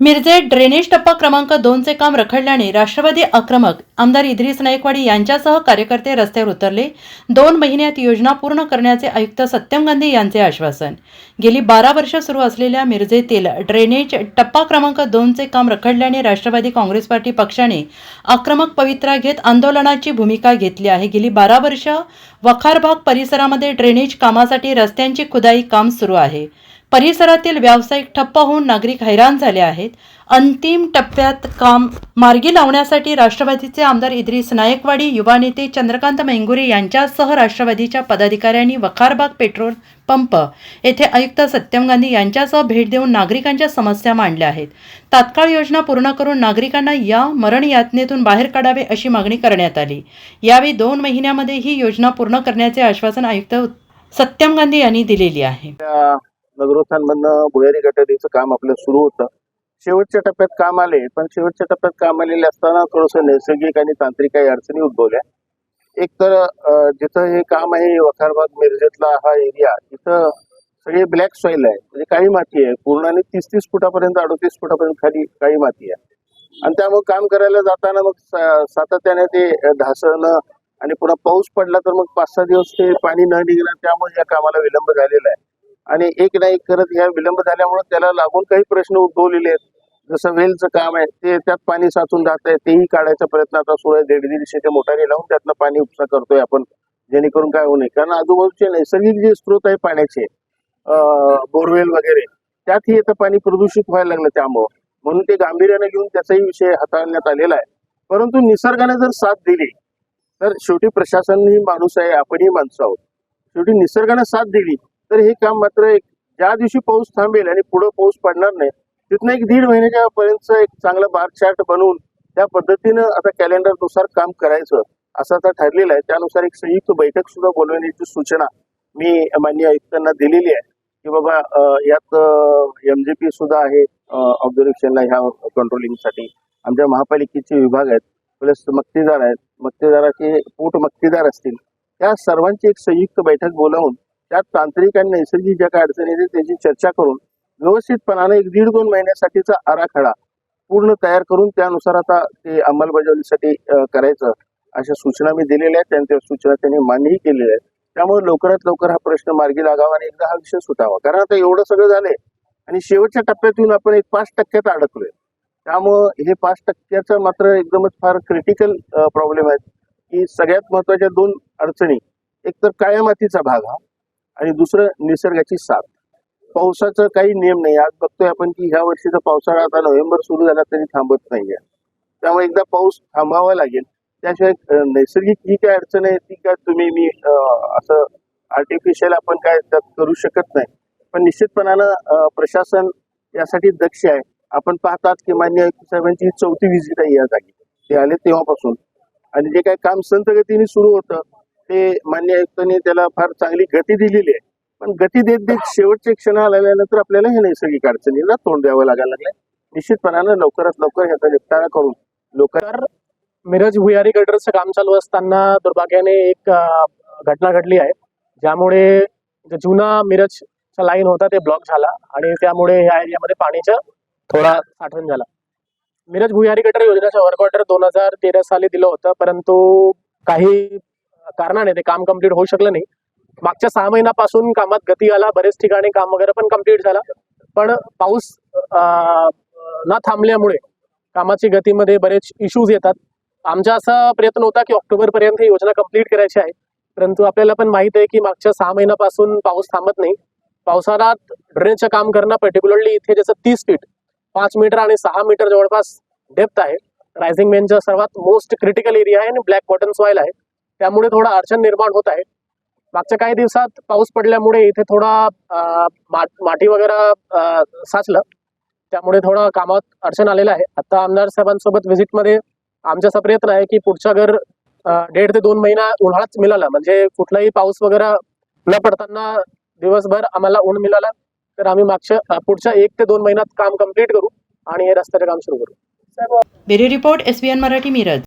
Mirje drainage टप्पा क्रमांक दोनचे काम रखडल्याने राष्ट्रवादी आक्रमक आमदार इद्रिस नायकवाडी यांच्यासह कार्यकर्ते रस्त्यावर उतरले. दोन महिन्यात योजना पूर्ण करण्याचे आयुक्त सत्यम गांधी यांचे आश्वासन. गेली बारा वर्ष सुरू असलेल्या मिरजेतील ड्रेनेज टप्पा क्रमांक दोनचे काम रखडल्याने राष्ट्रवादी काँग्रेस पार्टी पक्षाने आक्रमक पवित्रा घेत आंदोलनाची भूमिका घेतली आहे. गेली बारा वर्ष वखारबाग परिसरामध्ये ड्रेनेज कामासाठी रस्त्यांची खुदाई काम सुरू आहे. परिसरातील व्यावसायिक ठप्प होऊन नागरिक हैराण झाले आहेत. अंतिम टप्प्यात काम मार्गी लावण्यासाठी राष्ट्रवादीचे आमदार इद्रिस नायकवाडी युवा नेते चंद्रकांत मेंगुरे यांच्यासह राष्ट्रवादीच्या पदाधिकाऱ्यांनी वखारबाग पेट्रोल पंप येथे आयुक्त सत्यम गांधी यांच्यासह भेट देऊन नागरिकांच्या समस्या मांडल्या आहेत. तात्काळ योजना पूर्ण करून नागरिकांना या मरण यातनेतून बाहेर काढावे अशी मागणी करण्यात आली. यावेळी दोन महिन्यामध्ये ही योजना पूर्ण करण्याचे आश्वासन आयुक्त सत्यम गांधी यांनी दिलेली आहे. नगरोत्थानमधनं भुयारी गटारीचं काम आपलं सुरू होतं. शेवटच्या टप्प्यात काम आले पण शेवटच्या टप्प्यात काम आलेले असताना थोडंसं नैसर्गिक आणि तांत्रिक काही अडचणी उद्भवल्या. एक तर जिथं हे काम आहे वखारबाग मिरजेतला हा एरिया तिथं सगळे ब्लॅक सॉइल आहे. म्हणजे काही माती आहे. पूर्णाने तीस तीस फुटापर्यंत अडतीस फुटापर्यंत खाली काही माती आहे. आणि त्यामुळे काम करायला जाताना मग सातत्याने ते ढासळणं आणि पुन्हा पाऊस पडला तर मग पाच सहा दिवस ते पाणी न निघणं त्यामुळे या कामाला विलंब झालेला आहे. आणि एक ना एक करत ह्या विलंब झाल्यामुळे त्याला लागून काही प्रश्न उद्भवलेले आहेत. जसं वेलचं काम आहे ते त्यात पाणी साचून जात आहे तेही काढायचा प्रयत्न आता सुरू आहे. दीड दीडशेच्या मोटारी लावून त्यातनं पाणी उपसा करतोय आपण जेणेकरून काय होऊ नये. कारण आजूबाजूचे नैसर्गिक जे स्रोत आहे पाण्याचे बोरवेल वगैरे त्यातही आता पाणी प्रदूषित व्हायला लागलं त्यामुळं. म्हणून ते गांभीर्याने घेऊन त्याचाही विषय हाताळण्यात आलेला आहे. परंतु निसर्गाने जर साथ दिली तर शेवटी प्रशासन ही माणूस आहे आपणही माणसं आहोत. शेवटी निसर्गाने साथ दिली तर हे काम मात्र एक ज्या दिवशी पाऊस थांबेल आणि पुढे पाऊस पडणार नाही तिथनं एक दीड महिन्याच्या पर्यंत एक चांगलं बार चार्ट बनवून त्या पद्धतीनं आता कॅलेंडरनुसार काम करायचं असं आता ठरलेलं आहे. त्यानुसार एक संयुक्त बैठक सुद्धा बोलवण्याची सूचना मी मान्य आयुक्तांना दिलेली आहे की बाबा यात एमजेपी सुद्धा आहे ऑब्झर्वेशनला ह्या कंट्रोलिंगसाठी आमच्या महापालिकेचे विभाग आहेत प्लस मक्तेदार आहेत. मक्तेदाराचे पोट मक्तेदार असतील. त्या सर्वांची एक संयुक्त बैठक बोलावून त्यात तांत्रिक आणि नैसर्गिक ज्या काही अडचणी आहेत त्याची चर्चा करून व्यवस्थितपणाने एक दीड दोन महिन्यासाठीचा आराखडा पूर्ण तयार करून त्यानुसार आता ते अंमलबजावणीसाठी करायचं अशा सूचना मी दिलेल्या आहेत. त्यांच्या सूचना त्यांनी मान्यही केलेल्या आहेत. त्यामुळे लवकरात लवकर हा प्रश्न मार्गी लागावा आणि एकदा हा विषय सुटावा. कारण आता एवढं सगळं झालंय आणि शेवटच्या टप्प्यात येऊन आपण एक पाच टक्क्यात अडकलोय. त्यामुळं हे पाच टक्क्याचं मात्र एकदमच फार क्रिटिकल प्रॉब्लेम आहेत की सगळ्यात महत्त्वाच्या दोन अडचणी एक तर काळ्या मातीचा भाग हा. आणि दुसरं निसर्गाची साथ. पावसाचं काही नियम नाही. आज बघतोय आपण की ह्या वर्षीचा पावसाळा आता नोव्हेंबर सुरू झाला तरी थांबत नाहीये. त्यामुळे एकदा पाऊस थांबावा लागेल. त्याशिवाय नैसर्गिक जी काय अडचण आहे ती काय तुम्ही मी असं आर्टिफिशियल आपण काय त्यात करू शकत नाही. पण निश्चितपणानं प्रशासन यासाठी दक्ष आहे. आपण पाहतात की मान्य साहेबांची चौथी व्हिजिट आहे या जागी. ते आले तेव्हापासून. आणि जे काही काम संत गतीने सुरू होतं ते मान्य आयुक्तांनी त्याला फार चांगली गती दिलेली आहे. पण गती देत देत शेवटचे क्षण आल्यानंतर आपल्याला हे नैसर्गिक अडचणीला तोंड द्यावं लागायला लागलंय. निश्चितपणानं लवकरात लवकर ह्याचा निपटारा करून लोक मिरज भुयारी गटरचं काम चालू असताना दुर्भाग्याने एक घटना घडली आहे. ज्यामुळे जुना मिरजचा लाईन होता ते ब्लॉक झाला आणि त्यामुळे ह्या एरियामध्ये पाणीचं थोडा साठवण झाला. मिरज भुयारी गटर योजनेचा वर्क ऑर्डर दोन हजार तेरा साली दिलं होतं परंतु काही कारणाने ते काम कंप्लीट होऊ शकलं नाही. मागच्या सहा महिन्यापासून कामात गती आला बरेच ठिकाणी काम वगैरे पण कंप्लीट झाला. पण पाऊस न थांबल्यामुळे कामाची गतीमध्ये बरेच इश्यूज येतात. आमचा असा प्रयत्न होता की ऑक्टोबर पर्यंत ही योजना कंप्लीट करायची आहे. परंतु आपल्याला पण माहीत आहे की मागच्या सहा महिन्यापासून पाऊस थांबत नाही. पावसाळ्यात ड्रेनेजचं काम करणं पर्टिक्युलरली इथे जसं तीस फीट पाच मीटर आणि सहा मीटर जवळपास डेप्थ आहे. रायझिंग मेनचा सर्वात मोस्ट क्रिटिकल एरिया आहे आणि ब्लॅक कॉटन सॉइल आहे. त्यामुळे थोडा अडचण निर्माण होत आहे. मागच्या काही दिवसात पाऊस पडल्यामुळे इथे थोडा माटी माती वगैरे साचलं. त्यामुळे थोडं कामात अडचण आलेलं आहे. आता आमदार साहेबांसोबत व्हिजिटमध्ये आमचा असा प्रयत्न आहे की पुढच्या घर अं, दीड ते दोन महिना उन्हाळाच मिळाला. म्हणजे कुठलाही पाऊस वगैरे न पडताना दिवसभर आम्हाला ऊन मिळालं तर आम्ही मागच्या पुढच्या एक ते दोन महिन्यात काम कंप्लीट करू आणि हे रस्त्याचे काम सुरू करू. Bureau report SBN Marathi Miraj.